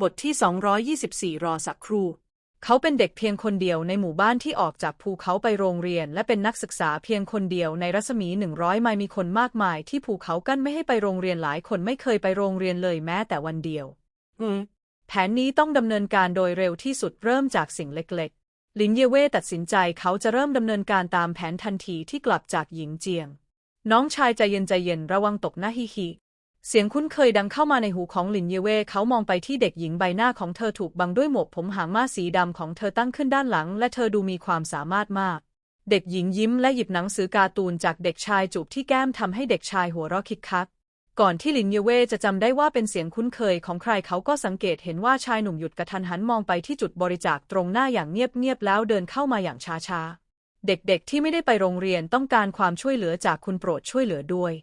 บทที่ 224 รอสักครู่ เขาเป็นเด็กเพียงคนเดียวในหมู่บ้านที่ออกจากภูเขาไปโรงเรียน และเป็นนักศึกษาเพียงคนเดียวในรัศมี 100 ไมล์มีคนมากมาย ที่ภูเขากั้นไม่ให้ไปโรงเรียนหลายคนไม่เคยไปโรงเรียนเลยแม้แต่วันเดียว อืมแผนนี้ต้องดำเนินการโดยเร็วที่สุดเริ่มจากสิ่งเล็กๆ ลินเยเว่ตัดสินใจเขาจะเริ่มดำเนินการตามแผนทันทีที่กลับจากหญิงเจียง น้องชายใจเย็นใจเย็นระวังตกหน้าฮิฮิ เสียงคุ้นเคยดังเข้ามาในหูของลินเยเว่เขามองไปที่เด็กหญิงใบหน้าของเธอถูกบังด้วยหมวกผมหางม้าสีดำของเธอตั้งขึ้นด้านหลัง และเธอดูมีความสามารถมาก เด็กหญิงยิ้มและหยิบหนังสือการ์ตูนจากเด็กชายจูบที่แก้มทำให้เด็กชายหัวเราะคิกคัก ก่อนที่ลินเยเว่จะจำได้ว่าเป็นเสียงคุ้นเคยของใครเขาก็สังเกตเห็นว่าชายหนุ่มหยุดกระทันหันมองไปที่จุดบริจาคตรงหน้าอย่างเงียบๆแล้วเดินเข้ามาอย่างช้าๆเด็กๆที่ไม่ได้ไปโรงเรียนต้องการความช่วยเหลือจากคุณโปรดช่วยเหลือด้วย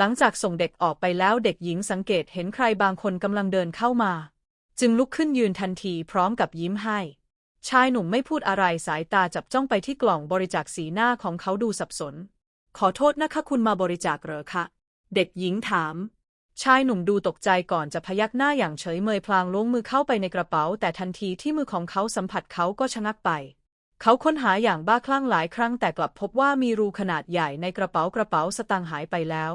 หลังจากส่งเด็กออกไปแล้วเด็กหญิงสังเกตเห็นใครบางคนกำลังเดินเข้ามา จึงลุกขึ้นยืนทันทีพร้อมกับยิ้มให้ ชายหนุ่มไม่พูดอะไรสายตาจับจ้องไปที่กล่องบริจาคสีหน้าของเขาดูสับสน ขอโทษนะคะคุณมาบริจาคเหรอคะ เด็กหญิงถาม ชายหนุ่มดูตกใจก่อนจะพยักหน้าอย่างเฉยเมยพลางล้วงมือเข้าไปในกระเป๋า แต่ทันทีที่มือของเขาสัมผัสเขาก็ชะงักไปเขาค้นหาอย่างบ้าคลั่งหลายครั้งแต่กลับพบว่ามีรูขนาดใหญ่ในกระเป๋ากระเป๋าสตางค์หายไปแล้ว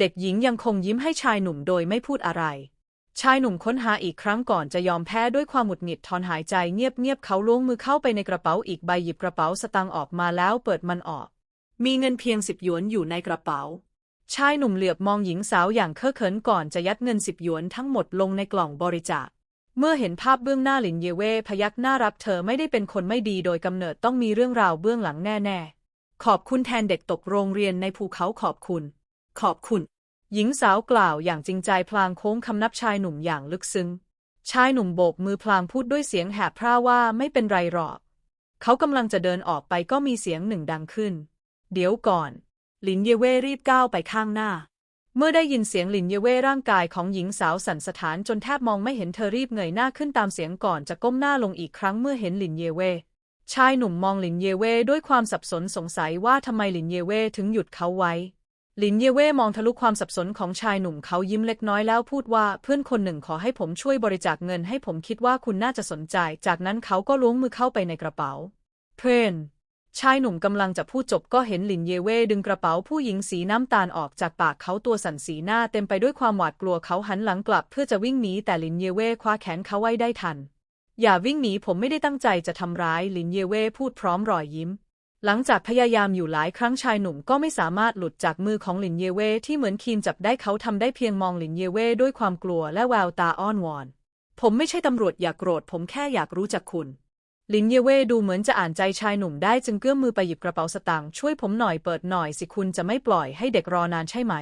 เด็กหญิงยังคงยิ้มให้ชายหนุ่มโดยไม่พูดอะไร ชายหนุ่มค้นหาอีกครั้งก่อนจะยอมแพ้ด้วยความหงุดหงิดถอนหายใจเงียบๆเขาล้วงมือเข้าไปในกระเป๋าอีกใบหยิบกระเป๋าสตางค์ออกมาแล้วเปิดมันออก มีเงินเพียงสิบหยวนอยู่ในกระเป๋า ชายหนุ่มเหลือบมองหญิงสาวอย่างเคอะเขินก่อนจะยัดเงินสิบหยวนทั้งหมดลงในกล่องบริจาค เมื่อเห็นภาพเบื้องหน้าหลินเยเว่พยักหน้ารับเธอไม่ได้เป็นคนไม่ดีโดยกำเนิดต้องมีเรื่องราวเบื้องหลังแน่ ๆ ขอบคุณแทนเด็กตกโรงเรียนในภูเขาขอบคุณ ขอบคุณ หญิงสาวกล่าวอย่างจริงใจพลางโค้งคำนับชายหนุ่มอย่างลึกซึ้ง ชายหนุ่มโบกมือพลางพูดด้วยเสียงแหบพร่าว่าไม่เป็นไรหรอก เขากำลังจะเดินออกไปก็มีเสียงหนึ่งดังขึ้น เดี๋ยวก่อนหลินเยเว่รีบก้าวไปข้างหน้า เมื่อได้ยินเสียงหลินเยเว่ร่างกายของหญิงสาวสั่นสะท้านจนแทบมองไม่เห็นเธอรีบเงยหน้าขึ้นตามเสียงก่อนจะก้มหน้าลงอีกครั้งเมื่อเห็นหลินเยเว่ชายหนุ่มมองหลินเยเว่ด้วยความสับสนสงสัยว่าทำไมหลินเยเว่ถึงหยุดเขาไว้ หลินเยเว่มองทะลุความสับสนของชายหนุ่มเขายิ้มเล็กน้อยแล้วพูดว่าเพื่อนคนหนึ่งขอให้ผมช่วยบริจาคเงินให้ผมคิดว่าคุณน่าจะสนใจ จากนั้นเขาก็ล้วงมือเข้าไปในกระเป๋า เพื่อนชายหนุ่มกำลังจะพูดจบก็เห็นหลินเยเว่ดึงกระเป๋าผู้หญิงสีน้ำตาลออกจากปากเขาตัวสั่นสีหน้าเต็มไปด้วยความหวาดกลัวเขาหันหลังกลับเพื่อจะวิ่งหนีแต่หลินเยเว่คว้าแขนเขาไว้ได้ทัน อย่าวิ่งหนีผมไม่ได้ตั้งใจจะทำร้ายหลินเยเว่พูดพร้อมรอยยิ้ม หลังจากพยายามอยู่หลายครั้งชายหนุ่มก็ไม่สามารถหลุดจากมือของหลินเยเว่ที่เหมือนคีนจับได้เขาทำได้เพียงมองหลินเยเว่ด้วยความกลัวและแววตาอ้อนวอน ผมไม่ใช่ตำรวจอย่ากโกรธ ผมแค่อยากรู้จักคุณ หลินเยเว่ดูเหมือนจะอ่านใจชายหนุ่มได้จึงเกื้อมมือไปหยิบกระเป๋าสตางค์ช่วยผมหน่อยเปิดหน่อยสิคุณจะไม่ปล่อยให้เด็กรอนานใช่ไหม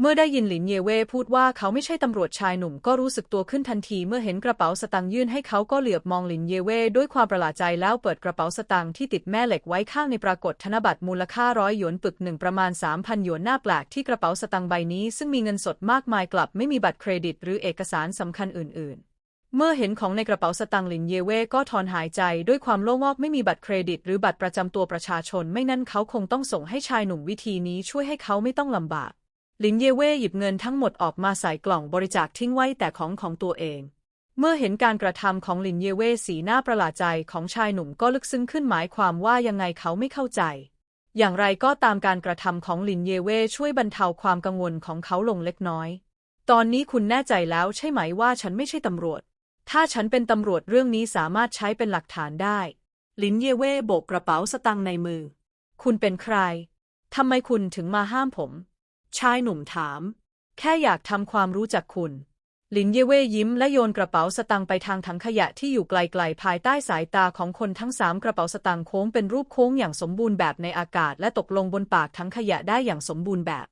เมื่อได้ยินหลินเยเว่พูดว่าเขาไม่ใช่ตำรวจชายหนุ่มก็รู้สึกตัวขึ้นทันทีเมื่อเห็นกระเป๋าสตางค์ยื่นให้เขาก็เหลือบมองหลินเยเว่ด้วยความประหลาดใจแล้วเปิดกระเป๋าสตางค์ที่ติดแม่เหล็กไว้ข้างในปรากฏธนบัตรมูลค่าร้อยหยวนปึกหนึ่งประมาณ 3,000 หยวนหน้าแปลกที่กระเป๋าสตางค์ใบนี้ซึ่งมีเงินสดมากมายกลับไม่มีบัตรเครดิตหรือเอกสารสำคัญอื่น ๆเมื่อเห็นของในกระเป๋าสตางค์หลินเยเว่ก็ถอนหายใจด้วยความโล่งอกไม่มีบัตรเครดิต หรือบัตรประจำตัวประชาชน ไม่นั้นเขาคงต้องส่งให้ชายหนุ่มวิธีนี้ช่วยให้เขาไม่ต้องลำบาก ลินเยเว่หยิบเงินทั้งหมดออกมาใส่กล่องบริจาคทิ้งไว้แต่ของของตัวเอง เมื่อเห็นการกระทำของลินเยเว่สีหน้าประหลาดใจของชายหนุ่มก็ลึกซึ้งขึ้นหมายความว่ายังไงเขาไม่เข้าใจ อย่างไรก็ตามการกระทำของลินเยเว่ช่วยบรรเทาความกังวลของเขาลงเล็กน้อย ตอนนี้คุณแน่ใจแล้วใช่ไหมว่าฉันไม่ใช่ตำรวจ ถ้าฉันเป็นตำรวจเรื่องนี้สามารถใช้เป็นหลักฐานได้ ลินเยเว่โบกกระเป๋าสตังค์ในมือ คุณเป็นใครทำไมคุณถึงมาห้ามผม ชายหนุ่มถาม แค่อยากทำความรู้จักคุณ หลินเยเว่ยิ้มและโยนกระเป๋าสตังค์ไปทางถังขยะที่อยู่ไกลๆ ภายใต้สายตาของคนทั้งสามกระเป๋าสตังค์โค้งเป็นรูปโค้งอย่างสมบูรณ์แบบในอากาศ และตกลงบนปากถังขยะได้อย่างสมบูรณ์แบบ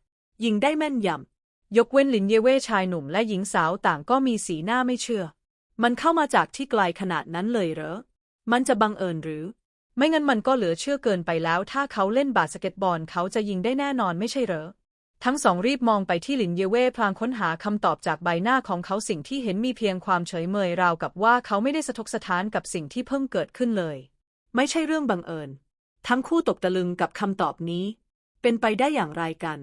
ยิงได้แม่นยำยกเว้นหลินเยเว่ชายหนุ่มและหญิงสาวต่างก็มีสีหน้าไม่เชื่อ มันเข้ามาจากที่ไกลขนาดนั้นเลยเหรอ มันจะบังเอิญหรือ ไม่งั้นมันก็เหลือเชื่อเกินไปแล้ว ถ้าเขาเล่นบาสเกตบอลเขาจะยิงได้แน่นอนไม่ใช่เหรอ ทั้งสองรีบมองไปที่หลินเยเว่พลางค้นหาคำตอบจากใบหน้าของเขาสิ่งที่เห็นมีเพียงความเฉยเมยราวกับว่าเขาไม่ได้สะทกสะท้านกับสิ่งที่เพิ่งเกิดขึ้นเลย ไม่ใช่เรื่องบังเอิญ ทั้งคู่ตกตะลึงกับคำตอบนี้ เป็นไปได้อย่างไรกัน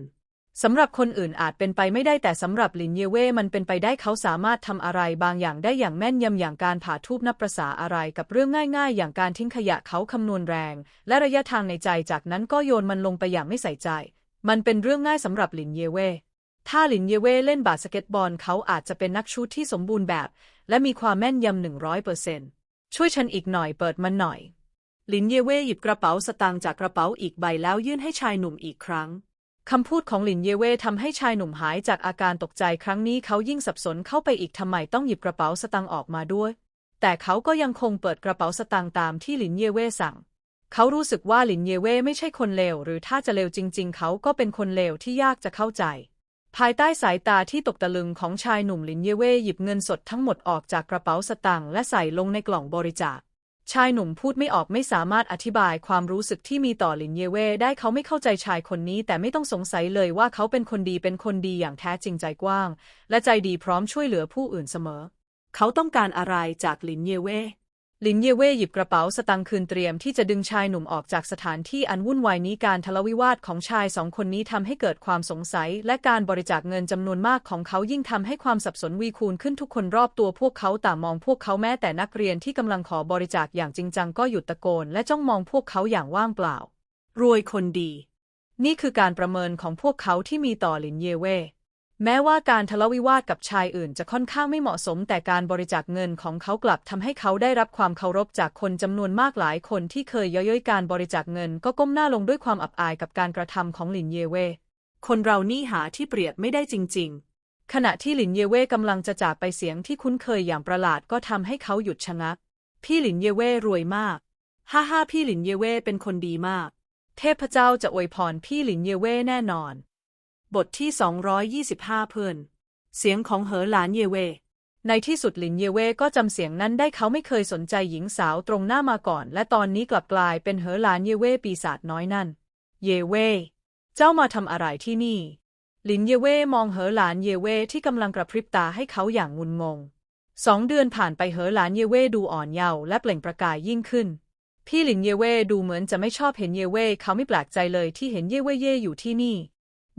สำหรับคนอื่นอาจเป็นไปไม่ได้แต่สำหรับหลินเยเว่มันเป็นไปได้เขาสามารถทำอะไรบางอย่างได้อย่างแม่นยำอย่างการผ่าทูบนับประษาอะไรกับเรื่องง่ายๆ อย่างการทิ้งขยะเขาคำนวณแรง และระยะทางในใจจากนั้นก็โยนมันลงไปอย่างไม่ใส่ใจ มันเป็นเรื่องง่ายสำหรับหลินเยเว่ถ้าหลินเยเว่เล่นบาสเกตบอลเขาอาจจะเป็นนักชูตที่สมบูรณ์แบบ และมีความแม่นยำหนึ่งร้อยเปอร์เซ็นต์ช่วยฉันอีกหน่อยเปิดมันหน่อย หลินเยเว่หยิบกระเป๋าสตางค์จากกระเป๋าอีกใบแล้วยื่นให้ชายหนุ่มอีกครั้งคำพูดของหลินเยเว่ทำให้ชายหนุ่มหายจากอาการตกใจครั้งนี้เขายิ่งสับสนเข้าไปอีกทำไมต้องหยิบกระเป๋าสตางค์ออกมาด้วย แต่เขาก็ยังคงเปิดกระเป๋าสตางค์ตามที่หลินเยเว่สั่ง เขารู้สึกว่าหลินเยเว่ไม่ใช่คนเลวหรือถ้าจะเลวจริง ๆ เขาก็เป็นคนเลวที่ยากจะเข้าใจ ภายใต้สายตาที่ตกตะลึงของชายหนุ่มหลินเยเว่หยิบเงินสดทั้งหมดออกจากกระเป๋าสตางค์และใส่ลงในกล่องบริจาคชายหนุ่มพูดไม่ออกไม่สามารถอธิบายความรู้สึกที่มีต่อหลินเยเว่ได้เขาไม่เข้าใจชายคนนี้แต่ไม่ต้องสงสัยเลยว่าเขาเป็นคนดีเป็นคนดีอย่างแท้จริงใจกว้าง และใจดีพร้อมช่วยเหลือผู้อื่นเสมอ เขาต้องการอะไรจากหลินเยเว่ ลินเยเว่หยิบกระเป๋าสตางค์คืนเตรียมที่จะดึงชายหนุ่มออกจากสถานที่อันวุ่นวายนี้การทะเลาะวิวาทของชายสองคนนี้ทำให้เกิดความสงสัย และการบริจาคเงินจำนวนมากของเขายิ่งทำให้ความสับสนวีคูณขึ้นทุกคนรอบตัวพวกเขาต่างมองพวกเขาแม้แต่นักเรียนที่กำลังขอบริจาคอย่างจริงจังก็หยุดตะโกน และจ้องมองพวกเขาอย่างว่างเปล่า รวยคนดี นี่คือการประเมินของพวกเขาที่มีต่อลินเยเว่ แม้ว่าการทะเลาะวิวาทกับชายอื่นจะค่อนข้างไม่เหมาะสม แต่การบริจาคเงินของเขากลับทำให้เขาได้รับความเคารพจากคนจำนวนมากหลายคนที่เคยเย้ยๆการบริจาคเงิน ก็ก้มหน้าลงด้วยความอับอายกับการกระทำของหลินเยเว่คนเรานี่หาที่เปรียบไม่ได้จริง ๆ ขณะที่หลินเยเว่กำลังจะจากไปเสียงที่คุ้นเคยอย่างประหลาดก็ทำให้เขาหยุดชะงัก พี่หลินเยเว่รวยมาก ฮ่าฮ่าพี่หลินเยเว่เป็นคนดีมาก เทพเจ้าจะอวยพรพี่หลินเยเว่แน่นอน บทที่ 225 เพื่อน เสียงของเหอหลานเยเว ในที่สุดหลินเยเวก็จำเสียงนั้นได้เขาไม่เคยสนใจหญิงสาวตรงหน้ามาก่อน และตอนนี้กลับกลายเป็นเหอหลานเยเวปีศาจน้อยนั่น เยเว เจ้ามาทำอะไรที่นี่ หลินเยเวมองเหอหลานเยเวที่กำลังกระพริบตาให้เขาอย่างงุนงง สองเดือนผ่านไปเหอหลานเยเวดูอ่อนเยาว์และเปล่งประกายยิ่งขึ้น พี่หลินเยเวดูเหมือนจะไม่ชอบเห็นเยเวเขาไม่แปลกใจเลยที่เห็นเยเวเย่อยู่ที่นี่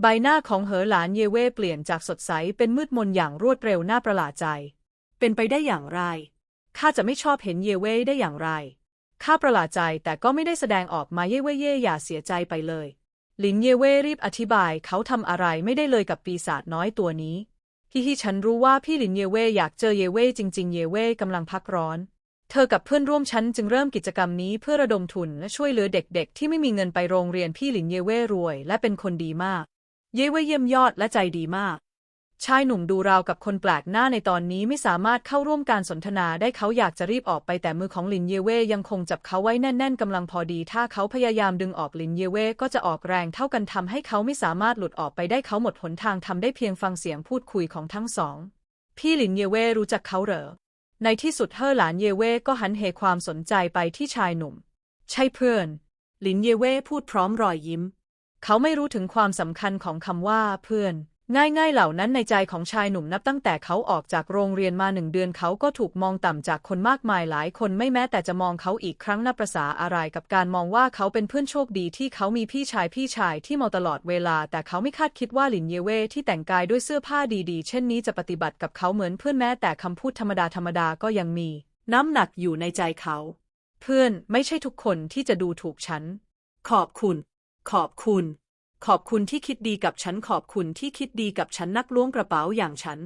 ใบหน้าของเหอหลานเยเว่เปลี่ยนจากสดใสเป็นมืดมนอย่างรวดเร็วน่าประหลาดใจ เป็นไปได้อย่างไร ข้าจะไม่ชอบเห็นเยเว่ได้อย่างไร ข้าประหลาดใจแต่ก็ไม่ได้แสดงออกมาเยเว่เย่อย่าเสียใจไปเลย หลินเยเว่รีบอธิบายเขาทำอะไรไม่ได้เลยกับปีศาจน้อยตัวนี้ฮิฮิฉันรู้ว่าพี่หลินเยเว่อยากเจอเยเว่จริง ๆ เยเว่กำลังพักร้อน เธอกับเพื่อนร่วมชั้นจึงเริ่มกิจกรรมนี้เพื่อระดมทุนและช่วยเหลือเด็กๆ ที่ไม่มีเงินไปโรงเรียนพี่หลินเยเว่รวย และเป็นคนดีมาก เย่เว่ยเยี่ยมยอดและใจดีมาก ชายหนุ่มดูราวกับคนแปลกหน้าในตอนนี้ไม่สามารถเข้าร่วมการสนทนาได้เขาอยากจะรีบออกไปแต่มือของลินเยเว่ยังคงจับเขาไว้แน่น ๆกำลังพอดี ถ้าเขาพยายามดึงออกลินเยเว่ก็จะออกแรงเท่ากันทำให้เขาไม่สามารถหลุดออกไปได้เขาหมดหนทางทำได้เพียงฟังเสียงพูดคุยของทั้งสอง พี่ลินเยเว่รู้จักเขาเหรอ ในที่สุดเฮอหลานเยเว่ก็หันเหความสนใจไปที่ชายหนุ่ม ใช่เพื่อนลินเยเว่พูดพร้อมรอยยิ้ม เขาไม่รู้ถึงความสำคัญของคำว่าเพื่อน ง่ายๆเหล่านั้นในใจของชายหนุ่มนับตั้งแต่เขาออกจากโรงเรียนมาหนึ่งเดือนเขาก็ถูกมองต่ำจากคนมากมายหลายคนไม่แม้แต่จะมองเขาอีกครั้งนับประษาอะไรกับการมองว่าเขาเป็นเพื่อนโชคดีที่เขามีพี่ชายพี่ชายที่มองตลอดเวลา แต่เขาไม่คาดคิดว่าหลินเยเว่ที่แต่งกายด้วยเสื้อผ้าดีๆ เช่นนี้จะปฏิบัติกับเขาเหมือนเพื่อนแม้แต่คำพูดธรรมดาธรรมดาก็ยังมี น้ำหนักอยู่ในใจเขา เพื่อนไม่ใช่ทุกคนที่จะดูถูกฉัน ขอบคุณ ขอบคุณ ขอบคุณที่คิดดีกับฉัน ขอบคุณที่คิดดีกับฉันนักล้วงกระเป๋าอย่างฉัน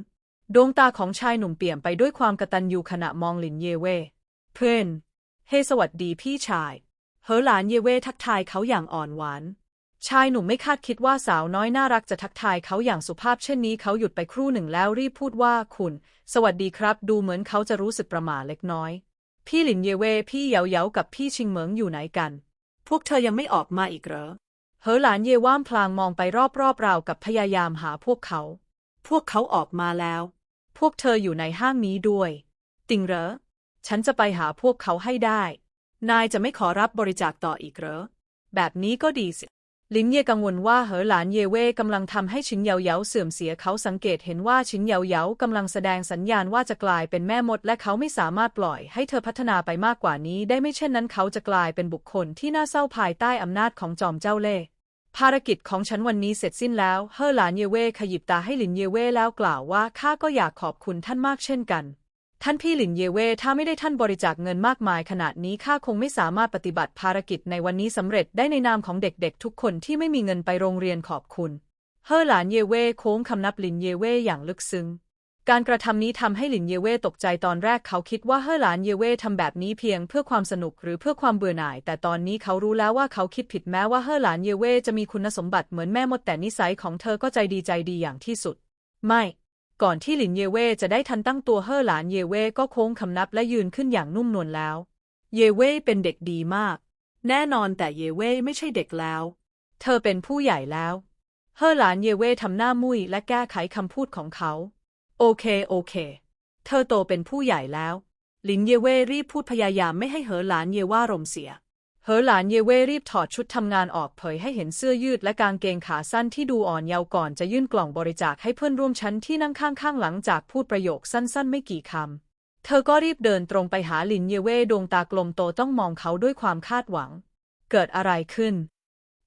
ดวงตาของชายหนุ่มเปี่ยมไปด้วยความกระตัญญูขณะมองหลินเยเว่เพื่อนเฮสวัสดีพี่ชาย เฮอหลานเยเว่ทักทายเขาอย่างอ่อนหวาน ชายหนุ่มไม่คาดคิดว่าสาวน้อยน่ารักจะทักทายเขาอย่างสุภาพเช่นนี้เขาหยุดไปครู่หนึ่งแล้วรีบพูดว่าคุณ สวัสดีครับ ดูเหมือนเขาจะรู้สึกประหม่าเล็กน้อย พี่หลินเยเว่พี่เยาเยากับพี่ชิงเหมิงอยู่ไหนกัน พวกเธอยังไม่ออกมาอีกเหรอ เหอหลานเยว่ามพลางมองไปรอบๆราวกับพยายามหาพวกเขา พวกเขาออกมาแล้ว พวกเธออยู่ในห้างนี้ด้วย ติงเหรอ ฉันจะไปหาพวกเขาให้ได้ นายจะไม่ขอรับบริจาคต่ออีกเหรอ แบบนี้ก็ดีสิ ลินเย่กังวลว่าเหอหลานเยเว่กำลังทำให้ชินเยาเยาเสื่อมเสียเขาสังเกตเห็นว่าชินเยาเยากำลังแสดงสัญญาณว่าจะกลายเป็นแม่มด และเขาไม่สามารถปล่อยให้เธอพัฒนาไปมากกว่านี้ ได้ไม่เช่นนั้นเขาจะกลายเป็นบุคคลที่น่าเศร้าภายใต้อำนาจของจอมเจ้าเล่ห์ ภารกิจของฉันวันนี้เสร็จสิ้นแล้ว เฮอหลานเยเว่ขยิบตาให้หลินเยเว่แล้วกล่าวว่าข้าก็อยากขอบคุณท่านมากเช่นกัน ท่านพี่หลินเยเว่ถ้าไม่ได้ท่านบริจาคเงินมากมายขนาดนี้ข้าคงไม่สามารถปฏิบัติภารกิจในวันนี้สำเร็จได้ในนามของเด็กๆ ทุกคนที่ไม่มีเงินไปโรงเรียนขอบคุณ เฮอหลานเยเว่โค้งคำนับหลินเยเว่อย่างลึกซึ้ง การกระทำนี้ทำให้หลินเยเว่ตกใจตอนแรกเขาคิดว่าเฮอหลานเยเว่ทำแบบนี้เพียงเพื่อความสนุกหรือเพื่อความเบื่อหน่าย แต่ตอนนี้เขารู้แล้วว่าเขาคิดผิดแม้ว่าเฮอหลานเยเว่จะมีคุณสมบัติเหมือนแม่มดแต่นิสัยของเธอก็ใจดีใจดีอย่างที่สุด ไม่ ก่อนที่หลินเยเว่จะได้ทันตั้งตัวเฮอหลานเยเว่ก็โค้งคำนับและยืนขึ้นอย่างนุ่มนวลแล้ว เยเว่เป็นเด็กดีมาก แน่นอนแต่เยเว่ไม่ใช่เด็กแล้ว เธอเป็นผู้ใหญ่แล้วเฮอหลานเยเว่ทำหน้ามุยและแก้ไขคำพูดของเขา โอเคโอเค เธอโตเป็นผู้ใหญ่แล้ว ลินเยเว่รีบพูดพยายามไม่ให้เหอหลานเยว่ารมเสีย เหอหลานเยเว่รีบถอดชุดทำงานออกเผยให้เห็นเสื้อยืดและกางเกงขาสั้นที่ดูอ่อนเยาว์ก่อนจะยื่นกล่องบริจาคให้เพื่อนร่วมชั้นที่นั่งข้างๆหลังจากพูดประโยคสั้นๆ ไม่กี่คำ เธอก็รีบเดินตรงไปหาหลินเยเว่ดวงตากลมโตต้องมองเขาด้วยความคาดหวัง เกิดอะไรขึ้น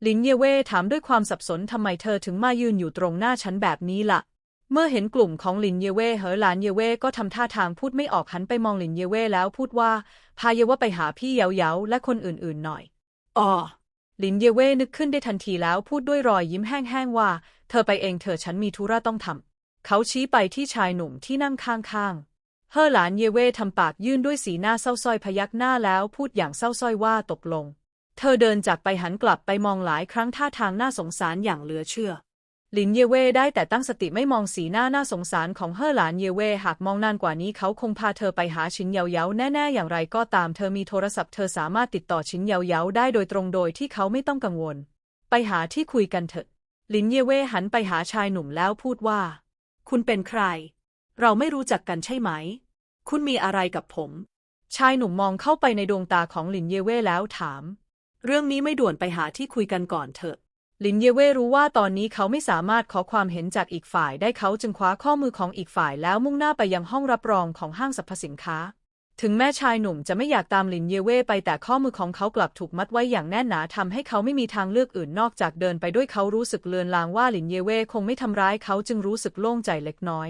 ลินเยเว่ถามด้วยความสับสนทำไมเธอถึงมายืนอยู่ตรงหน้าฉันแบบนี้ล่ะ เมื่อเห็นกลุ่มของหลินเยเว่เหอหลานเยเว่ก็ทำท่าทางพูดไม่ออกหันไปมองหลินเยเว่แล้วพูดว่า พาเยว่าไปหาพี่เยาเยาและคนอื่นๆหน่อยอ๋อหลินเยเว่นึกขึ้นได้ทันทีแล้วพูดด้วยรอยยิ้มแห้งๆว่า เธอไปเองเธอฉันมีธุระต้องทำเขาชี้ไปที่ชายหนุ่มที่นั่งข้างๆเฮอหลานเยเว่ทำปากยื่นด้วยสีหน้าเศร้าส้อยพยักหน้าแล้วพูดอย่างเศร้าส้อยว่าตกลง เธอเดินจากไปหันกลับไปมองหลายครั้งท่าทางน่าสงสารอย่างเหลือเชื่อ ลินเยเว่ได้แต่ตั้งสติไม่มองสีหน้าน่าสงสารของเฮอหลานเยเว่หากมองนานกว่านี้เขาคงพาเธอไปหาชินเยาเยาแน่ๆอย่างไรก็ตามเธอมีโทรศัพท์เธอสามารถติดต่อชินเยาเยาได้โดยตรงโดยที่เขาไม่ต้องกังวล ไปหาที่คุยกันเถอะ ลินเยเว่หันไปหาชายหนุ่มแล้วพูดว่า คุณเป็นใคร เราไม่รู้จักกันใช่ไหม คุณมีอะไรกับผม ชายหนุ่มมองเข้าไปในดวงตาของลินเยเว่แล้วถาม เรื่องนี้ไม่ด่วนไปหาที่คุยกันก่อนเถอะ ลินเยเว่รู้ว่าตอนนี้เขาไม่สามารถขอความเห็นจากอีกฝ่ายได้เขาจึงคว้าข้อมือของอีกฝ่ายแล้วมุ่งหน้าไปยังห้องรับรองของห้างสรรพสินค้า ถึงแม้ชายหนุ่มจะไม่อยากตามลินเยเว่ไปแต่ข้อมือของเขากลับถูกมัดไว้อย่างแน่นหนาทำให้เขาไม่มีทางเลือกอื่นนอกจากเดินไปด้วยเขารู้สึกเลือนลางว่าลินเยเว่คงไม่ทำร้ายเขาจึงรู้สึกโล่งใจเล็กน้อย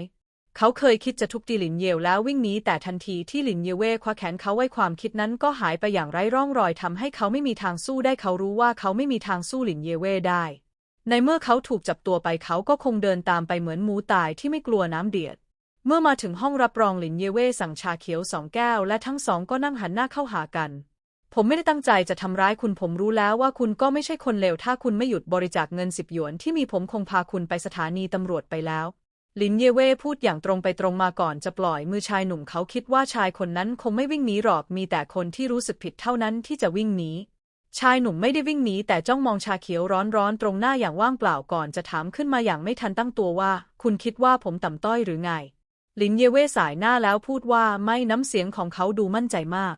เขาเคยคิดจะทุบตีหลินเยวแล้ววิ่งหนีแต่ทันทีที่หลินเยเว่คว้าแขนเขาไว้ความคิดนั้นก็หายไปอย่างไร้ร่องรอยทำให้เขาไม่มีทางสู้ได้เขารู้ว่าเขาไม่มีทางสู้หลินเยเว่ได้ ในเมื่อเขาถูกจับตัวไปเขาก็คงเดินตามไปเหมือนหมูตายที่ไม่กลัวน้ำเดือดเมื่อมาถึงห้องรับรองหลินเยเว่สั่งชาเขียวสองแก้วและทั้งสองก็นั่งหันหน้าเข้าหากันผมไม่ได้ตั้งใจจะทำร้ายคุณผมรู้แล้วว่าคุณก็ไม่ใช่คนเลวถ้าคุณไม่หยุดบริจาคเงินสิบหยวนที่มีผมคงพาคุณไปสถานีตำรวจไปแล้ว ลินเยเว่พูดอย่างตรงไปตรงมาก่อนจะปล่อยมือชายหนุ่มเขาคิดว่าชายคนนั้นคงไม่วิ่งหนีหรอกมีแต่คนที่รู้สึกผิดเท่านั้นที่จะวิ่งหนีชายหนุ่มไม่ได้วิ่งหนีแต่จ้องมองชาเขียวร้อนๆตรงหน้าอย่างว่างเปล่าก่อนจะถามขึ้นมาอย่างไม่ทันตั้งตัวว่า คุณคิดว่าผมต่ำต้อยหรือไงลินเยเว่สายหน้าแล้วพูดว่าไม่น้ำเสียงของเขาดูมั่นใจมาก